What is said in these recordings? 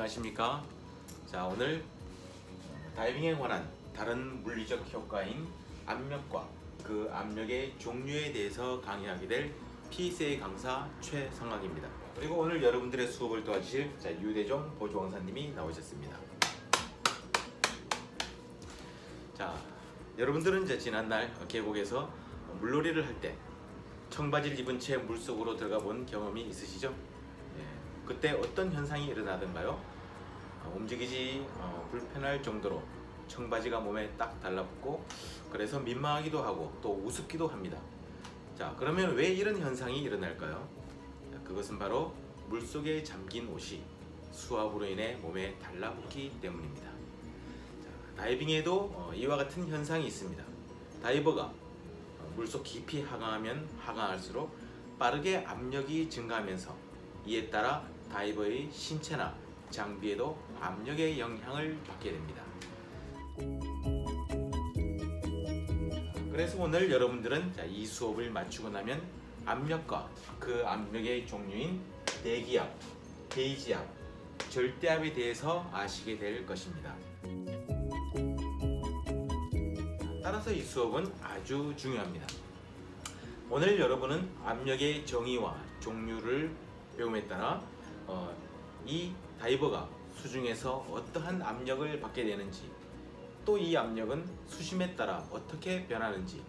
안녕하십니까. 자, 오늘 다이빙에 관한 다른 물리적 효과인 압력과 그 압력의 종류에 대해서 강의하게 될 PCA 강사 최성학입니다. 그리고 오늘 여러분들의 수업을 도와주실 자, 유대종 보조강사님이 나오셨습니다. 자, 여러분들은 이제 지난날 계곡에서 물놀이를 할 때 청바지를 입은 채 물속으로 들어가 본 경험이 있으시죠? 예, 그때 어떤 현상이 일어나던가요? 어, 움직이지 어, 불편할 정도로 청바지가 몸에 딱 달라붙고 그래서 민망하기도 하고 또 우습기도 합니다. 자, 그러면 왜 이런 현상이 일어날까요? 자, 그것은 바로 물속에 잠긴 옷이 수압으로 인해 몸에 달라붙기 때문입니다. 자, 다이빙에도 어, 이와 같은 현상이 있습니다. 다이버가 어, 물속 깊이 하강하면 하강할수록 빠르게 압력이 증가하면서 이에 따라 다이버의 신체나 장비에도 압력의 영향을 받게 됩니다. 그래서 오늘 여러분들은 자, 이 수업을 마치고 나면 압력과 그 압력의 종류인 대기압, 게이지압, 절대압에 대해서 아시게 될 것입니다. 따라서 이 수업은 아주 중요합니다. 오늘 여러분은 압력의 정의와 종류를 배움에 따라 어, 이 다이버가 수중에서 어떠한 압력을 받게 되는지 또 이 압력은 수심에 따라 어떻게 변하는지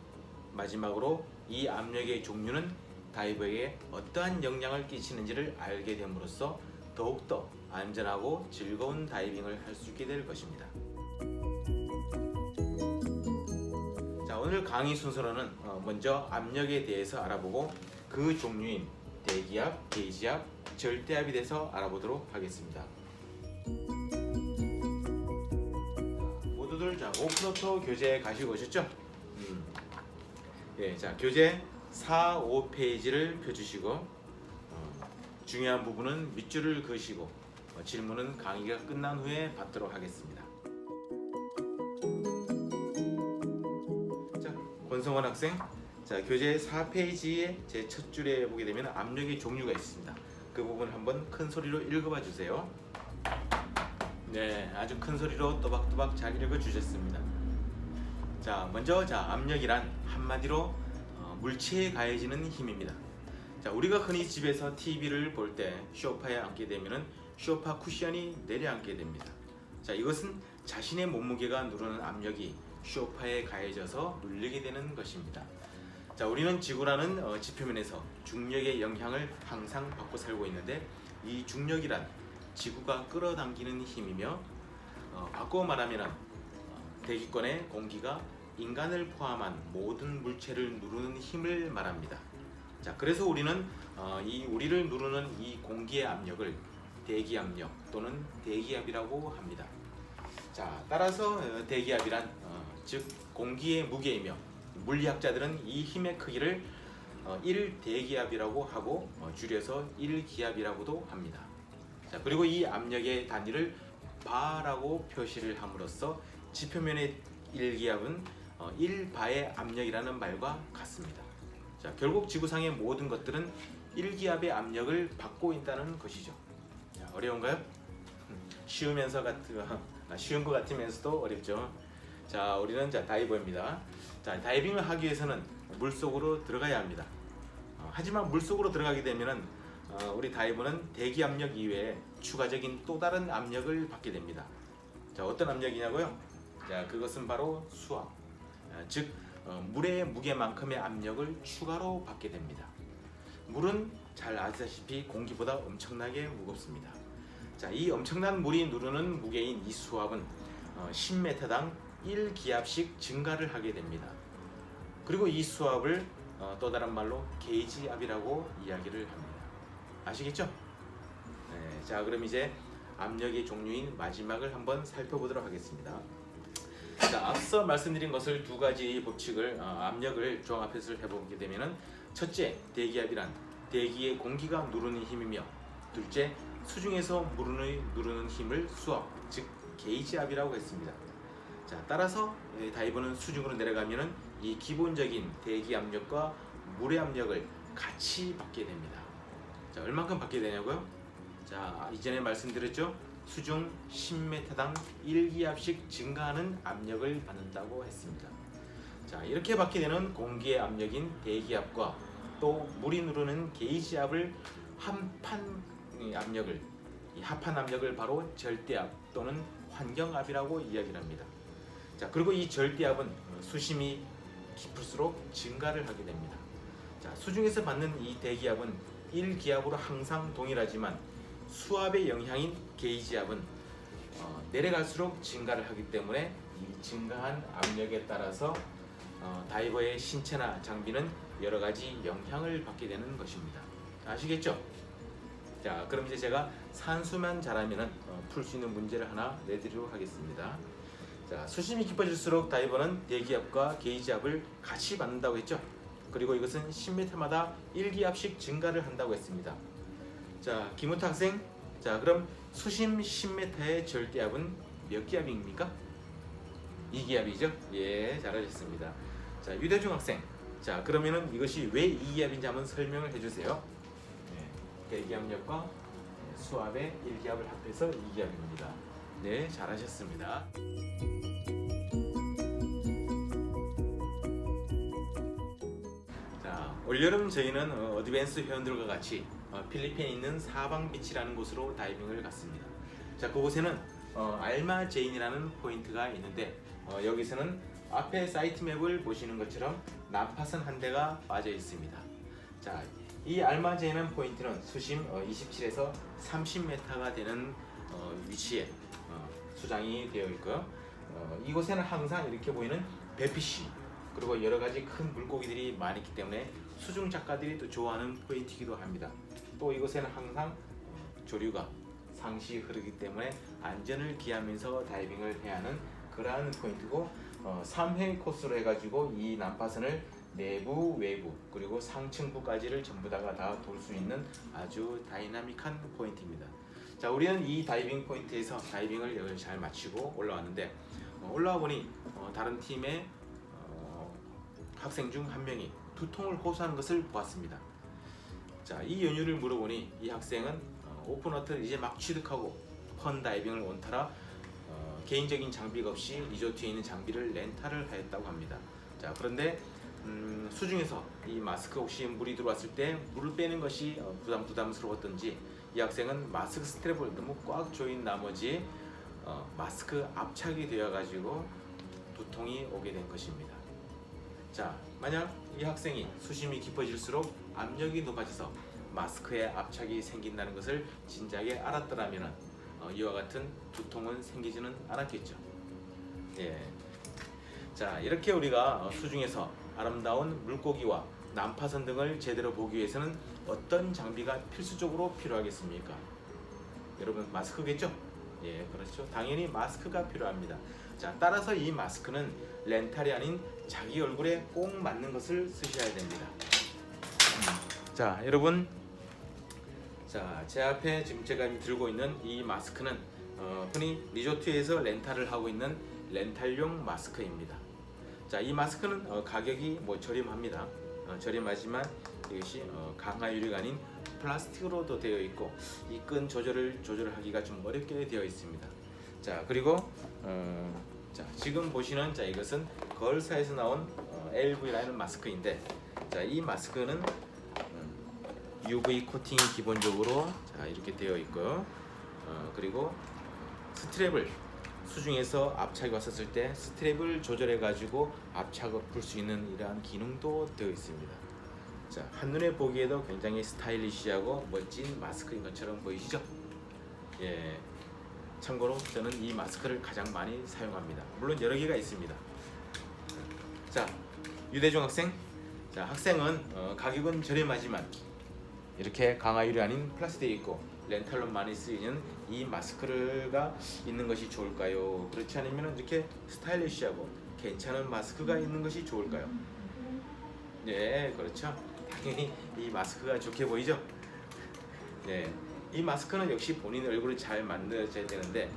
마지막으로 이 압력의 종류는 다이버에게 어떠한 영향을 끼치는지를 알게 됨으로써 더욱더 안전하고 즐거운 다이빙을 할 수 있게 될 것입니다. 자 오늘 강의 순서로는 어, 먼저 압력에 대해서 알아보고 그 종류인 대기압, 게이지압, 절대압에 대해서 알아보도록 하겠습니다. 모두들 자 오프노토 교재 가시고 오셨죠? 음. 예, 자 교재 4, 5페이지를 펴주시고 어, 중요한 부분은 밑줄을 그으시고 어, 질문은 강의가 끝난 후에 받도록 하겠습니다. 자, 권성원 학생. 자, 교재 4페이지의 제 첫 줄에 보게 되면 압력의 종류가 있습니다. 그 부분 한번 큰 소리로 읽어봐 주세요. 네, 아주 큰 소리로 또박또박 잘 읽어 주셨습니다. 자, 먼저 자 압력이란 한마디로 어, 물체에 가해지는 힘입니다. 자, 우리가 흔히 집에서 TV를 볼 때 쇼파에 앉게 되면은 쇼파 쿠션이 내려앉게 됩니다. 자, 이것은 자신의 몸무게가 누르는 압력이 쇼파에 가해져서 눌리게 되는 것입니다. 자, 우리는 지구라는 어, 지표면에서 중력의 영향을 항상 받고 살고 있는데 이 중력이란 지구가 끌어당기는 힘이며 어, 바꿔 말하면 어, 대기권의 공기가 인간을 포함한 모든 물체를 누르는 힘을 말합니다. 자, 그래서 우리는 어, 이 우리를 누르는 이 공기의 압력을 대기 압력 또는 대기압이라고 합니다. 자, 따라서 어, 대기압이란 어, 즉 공기의 무게이며 물리학자들은 이 힘의 크기를 어, 1대기압이라고 하고 어, 줄여서 1기압이라고도 합니다. 자, 그리고 이 압력의 단위를 바라고 표시를 함으로써 지표면의 1기압은 어, 1바의 압력이라는 말과 같습니다. 자, 결국 지구상의 모든 것들은 1기압의 압력을 받고 있다는 것이죠. 자, 어려운가요? 음, 쉬우면서 같은 아, 쉬운 것 같으면서도 어렵죠. 자, 우리는 자 다이버입니다. 자, 다이빙을 하기 위해서는 물 속으로 들어가야 합니다. 어, 하지만 물 속으로 들어가게 되면은 어, 우리 다이버는 대기 압력 이외에 추가적인 또 다른 압력을 받게 됩니다. 자, 어떤 압력이냐고요? 자, 그것은 바로 수압. 아, 즉 어, 물의 무게만큼의 압력을 추가로 받게 됩니다. 물은 잘 아시다시피 공기보다 엄청나게 무겁습니다. 자, 이 엄청난 물이 누르는 무게인 이 수압은 어, 10m당 1기압씩 증가를 하게 됩니다. 그리고 이 수압을 어, 또 다른 말로 게이지압이라고 이야기를 합니다. 아시겠죠? 네, 자, 그럼 이제 압력의 종류인 마지막을 한번 살펴보도록 하겠습니다. 자, 앞서 말씀드린 것을 두 가지 법칙을 어, 압력을 종합해서 해보게 되면은 첫째 대기압이란 대기의 공기가 누르는 힘이며 둘째 수중에서 물을 누르는 힘을 수압 즉 게이지압이라고 했습니다. 자, 따라서 예, 다이버는 수중으로 내려가면은 이 기본적인 대기 압력과 물의 압력을 같이 받게 됩니다. 자, 얼만큼 받게 되냐고요? 자, 이전에 말씀드렸죠? 수중 10m당 1기압씩 증가하는 압력을 받는다고 했습니다. 자, 이렇게 받게 되는 공기의 압력인 대기압과 또 물이 누르는 게이지압을 한판 압력을 이 합한 압력을 바로 절대압 또는 환경압이라고 이야기를 합니다. 자, 그리고 이 절대압은 수심이 깊을수록 증가를 하게 됩니다. 자, 수중에서 받는 이 대기압은 1기압으로 항상 동일하지만 수압의 영향인 게이지압은 어, 내려갈수록 증가를 하기 때문에 이 증가한 압력에 따라서 어, 다이버의 신체나 장비는 여러 가지 영향을 받게 되는 것입니다. 아시겠죠? 자, 그럼 이제 제가 산수만 잘하면 어, 풀수 있는 문제를 하나 내드리도록 하겠습니다. 자, 수심이 깊어질수록 다이버는 대기압과 게이지압을 같이 받는다고 했죠. 그리고 이것은 10m마다 1기압씩 증가를 한다고 했습니다. 자, 김우타 학생. 자, 그럼 수심 10m의 절대압은 몇 기압입니까? 2기압이죠? 예, 잘하셨습니다. 자, 유대중 학생. 자, 그러면은 이것이 왜 2기압인지 한번 설명을 해주세요. 네, 대기압력과 수압의 1기압을 합해서 2기압입니다. 네, 잘하셨습니다. 올여름 저희는 어, 어드밴스 회원들과 같이 어, 필리핀에 있는 사방 비치라는 곳으로 다이빙을 갔습니다. 자, 그곳에는 어, 알마 제인이라는 포인트가 있는데 어, 여기서는 앞에 사이트 맵을 보시는 것처럼 난파선 한 대가 빠져 있습니다. 자, 이 알마 제인 포인트는 수심 어, 27에서 30m가 되는 어, 위치에 어, 수장이 되어 있고요. 어, 이곳에는 항상 이렇게 보이는 배피시 그리고 여러 가지 큰 물고기들이 많이 있기 때문에 수중 작가들이 또 좋아하는 포인트이기도 합니다. 또 이곳에는 항상 어, 조류가 상시 흐르기 때문에 안전을 기하면서 다이빙을 해야 하는 그러한 포인트고 어, 3회 코스로 해가지고 이 난파선을 내부, 외부 그리고 상층부까지를 전부 다가 다 돌 수 있는 아주 다이나믹한 포인트입니다. 자, 우리는 이 다이빙 포인트에서 다이빙을 잘 마치고 올라왔는데 어, 올라와 보니 어, 다른 팀의 어, 학생 중 한 명이 두통을 호소하는 것을 보았습니다. 자, 이 연유를 물어보니 이 학생은 어, 오픈워터를 이제 막 취득하고 펀 다이빙을 원터라 어, 개인적인 장비가 없이 리조트에 있는 장비를 렌탈을 하였다고 합니다. 자, 그런데 음, 수중에서 이 마스크 혹시 물이 들어왔을 때 물을 빼는 것이 어, 부담 부담스러웠던지 이 학생은 마스크 스트랩을 너무 꽉 조인 나머지 어, 마스크 압착이 되어 가지고 두통이 오게 된 것입니다. 자, 만약 이 학생이 수심이 깊어질수록 압력이 높아져서 마스크에 압착이 생긴다는 것을 진작에 알았더라면 어, 이와 같은 두통은 생기지는 않았겠죠. 예. 자, 이렇게 우리가 어, 수중에서 아름다운 물고기와 난파선 등을 제대로 보기 위해서는 어떤 장비가 필수적으로 필요하겠습니까? 여러분 마스크겠죠? 예, 그렇죠. 당연히 마스크가 필요합니다. 자, 따라서 이 마스크는 렌탈이 아닌 자기 얼굴에 꼭 맞는 것을 쓰셔야 됩니다. 음. 자, 여러분. 자, 제 앞에 지금 제가 들고 있는 이 마스크는 어, 흔히 리조트에서 렌탈을 하고 있는 렌탈용 마스크입니다. 자, 이 마스크는 어, 가격이 뭐 저렴합니다. 어, 저렴하지만 이것이 어, 강화 유리가 아닌 플라스틱으로도 되어 있고 이 끈 조절을 조절하기가 좀 어렵게 되어 있습니다. 자, 그리고 어, 자, 지금 보시는 자 이것은 걸사에서 나온 어, LV라는 마스크인데 자, 이 마스크는 음, UV 코팅이 기본적으로 자, 이렇게 되어 있고요. 어, 그리고 스트랩을 수중에서 압착이 왔었을 때 스트랩을 조절해 가지고 압착을 풀 수 있는 이러한 기능도 되어 있습니다. 자 한눈에 보기에도 굉장히 스타일리시하고 멋진 마스크인 것처럼 보이시죠? 예. 참고로 저는 이 마스크를 가장 많이 사용합니다. 물론 여러 개가 있습니다. 자 유대중 학생. 자 학생은 어, 가격은 저렴하지만 이렇게 강화 유리 아닌 플라스틱에 있고 렌탈로 많이 쓰이는 이 마스크가 있는 것이 좋을까요? 그렇지 않으면 이렇게 스타일리시하고 괜찮은 마스크가 있는 것이 좋을까요? 네, 그렇죠. 당연히 이 마스크가 좋게 보이죠? 네, 이 마스크는 역시 본인 얼굴을 잘 만들어져야 되는데,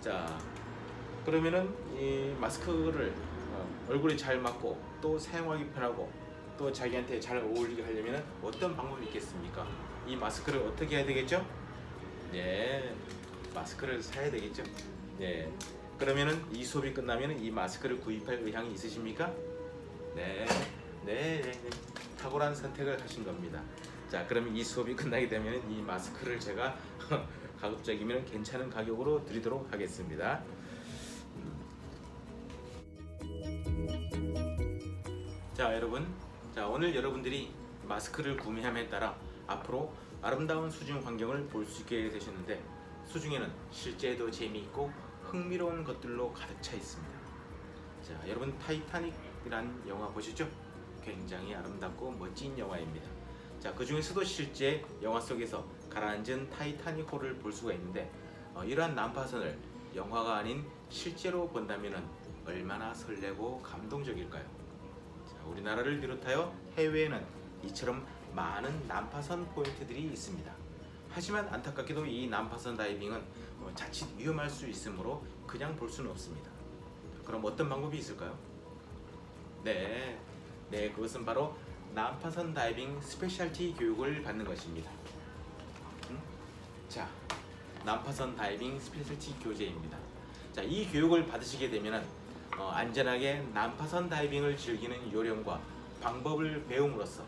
자, 그러면은 이 마스크를 어, 얼굴에 잘 맞고 또 사용하기 편하고 또 자기한테 잘 어울리게 하려면 어떤 방법이 있겠습니까? 이 마스크를 어떻게 해야 되겠죠? 네, 마스크를 사야 되겠죠. 네. 그러면은 이 수업이 끝나면 이 마스크를 구입할 의향이 있으십니까? 네. 네, 네, 네. 탁월한 선택을 하신 겁니다. 자, 그러면 이 수업이 끝나게 되면 이 마스크를 제가 가급적이면 괜찮은 가격으로 드리도록 하겠습니다. 자 여러분. 자 오늘 여러분들이 마스크를 구매함에 따라 앞으로 아름다운 수중 환경을 볼 수 있게 되셨는데 수중에는 실제도 재미있고 흥미로운 것들로 가득 차 있습니다. 자 여러분 타이타닉이란 영화 보시죠? 굉장히 아름답고 멋진 영화입니다 자 그 중에서도 실제 영화 속에서 가라앉은 타이타닉호를 볼 수가 있는데 어, 이러한 난파선을 영화가 아닌 실제로 본다면 얼마나 설레고 감동적일까요? 자, 우리나라를 비롯하여 해외에는 이처럼 많은 난파선 포인트들이 있습니다. 하지만 안타깝게도 이 난파선 다이빙은 어, 자칫 위험할 수 있으므로 그냥 볼 수는 없습니다. 그럼 어떤 방법이 있을까요? 네, 네 그것은 바로 난파선 다이빙 스페셜티 교육을 받는 것입니다. 음? 자, 난파선 다이빙 스페셜티 교재입니다. 자, 이 교육을 받으시게 되면은 어, 안전하게 난파선 다이빙을 즐기는 요령과 방법을 배움으로써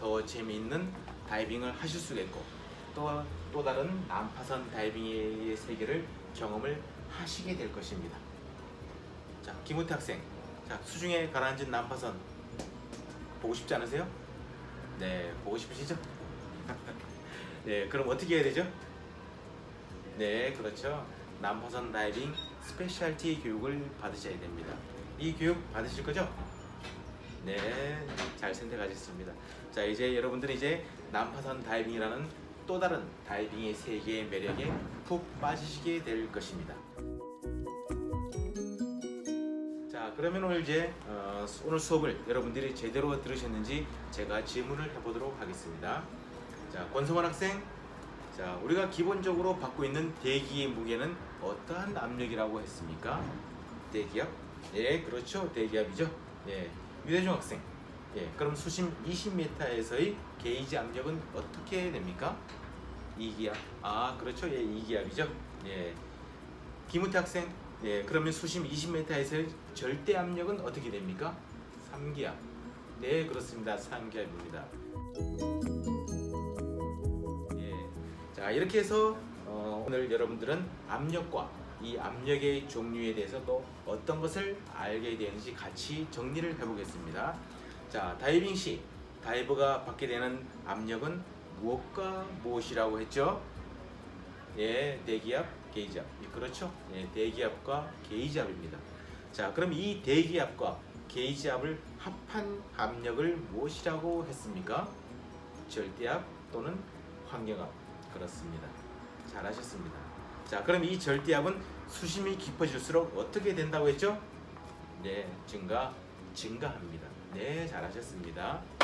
더 재미있는 다이빙을 하실 수가 있고 또, 또 다른 난파선 다이빙의 세계를 경험을 하시게 될 것입니다. 자, 김우태 학생. 자, 수중에 가라앉은 난파선 보고 싶지 않으세요? 네, 보고 싶으시죠? 네, 그럼 어떻게 해야 되죠? 네, 그렇죠. 난파선 다이빙 스페셜티 교육을 받으셔야 됩니다. 이 교육 받으실 거죠? 네, 잘 선택하셨습니다. 자, 이제 여러분들은 이제 난파선 다이빙이라는 또 다른 다이빙의 세계의 매력에 푹 빠지시게 될 것입니다. 그러면 오늘 이제 어, 수- 오늘 수업을 여러분들이 제대로 들으셨는지 제가 질문을 해보도록 하겠습니다. 자, 권성원 학생, 자, 우리가 기본적으로 받고 있는 대기의 무게는 어떠한 압력이라고 했습니까? 대기압? 예, 그렇죠. 대기압이죠. 예. 유대중 학생. 예, 그럼 수심 20m에서의 게이지 압력은 어떻게 됩니까? 이기압. 아, 그렇죠. 예, 이기압이죠. 예. 김우태 학생. 예, 그러면 수심 20m에서의 절대 압력은 어떻게 됩니까? 3기압. 네, 그렇습니다. 3기압입니다. 예. 자 이렇게 해서 어, 오늘 여러분들은 압력과 이 압력의 종류에 대해서 또 어떤 것을 알게 되는지 같이 정리를 해보겠습니다. 자 다이빙 시 다이버가 받게 되는 압력은 무엇과 무엇이라고 했죠? 예, 대기압, 게이지압. 예, 그렇죠? 예, 대기압과 게이지압입니다. 자, 그럼 이 대기압과 게이지압을 합한 압력을 무엇이라고 했습니까? 절대압 또는 환경압. 그렇습니다. 잘하셨습니다. 자, 그럼 이 절대압은 수심이 깊어질수록 어떻게 된다고 했죠? 네, 증가, 증가합니다. 네, 잘하셨습니다.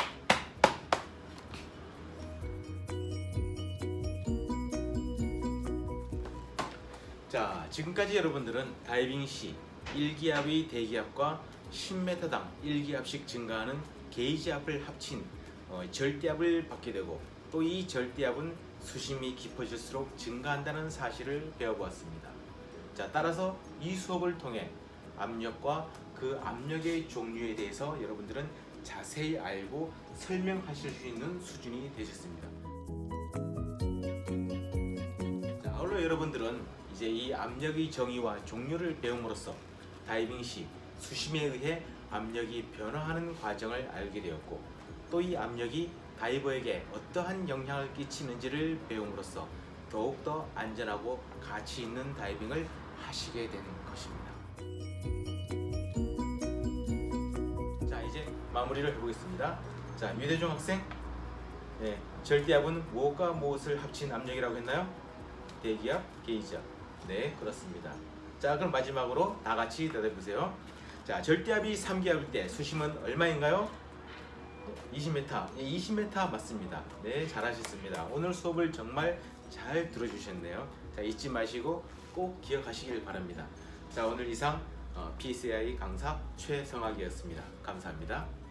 자, 지금까지 여러분들은 다이빙 시 1기압의 대기압과 10m당 1기압씩 증가하는 게이지 압을 합친 어, 절대압을 받게 되고 또 이 절대압은 수심이 깊어질수록 증가한다는 사실을 배워보았습니다. 자, 따라서 이 수업을 통해 압력과 그 압력의 종류에 대해서 여러분들은 자세히 알고 설명하실 수 있는 수준이 되셨습니다. 자, 아울러 여러분들은 이제 이 압력의 정의와 종류를 배움으로써 다이빙 시 수심에 의해 압력이 변화하는 과정을 알게 되었고 또 이 압력이 다이버에게 어떠한 영향을 끼치는지를 배움으로써 더욱더 안전하고 가치 있는 다이빙을 하시게 되는 것입니다. 자 이제 마무리를 해보겠습니다. 자 유대중 학생, 네, 절대압은 무엇과 무엇을 합친 압력이라고 했나요? 대기압, 게이지압. 네, 그렇습니다. 자, 그럼 마지막으로 다 같이 대답해 보세요. 자, 절대압이 3기압일 때 수심은 얼마인가요? 20m. 예, 20m 맞습니다. 네, 잘하셨습니다. 오늘 수업을 정말 잘 들어주셨네요. 자, 잊지 마시고 꼭 기억하시길 바랍니다. 자, 오늘 이상 어, PCI 강사 최성학이었습니다. 감사합니다.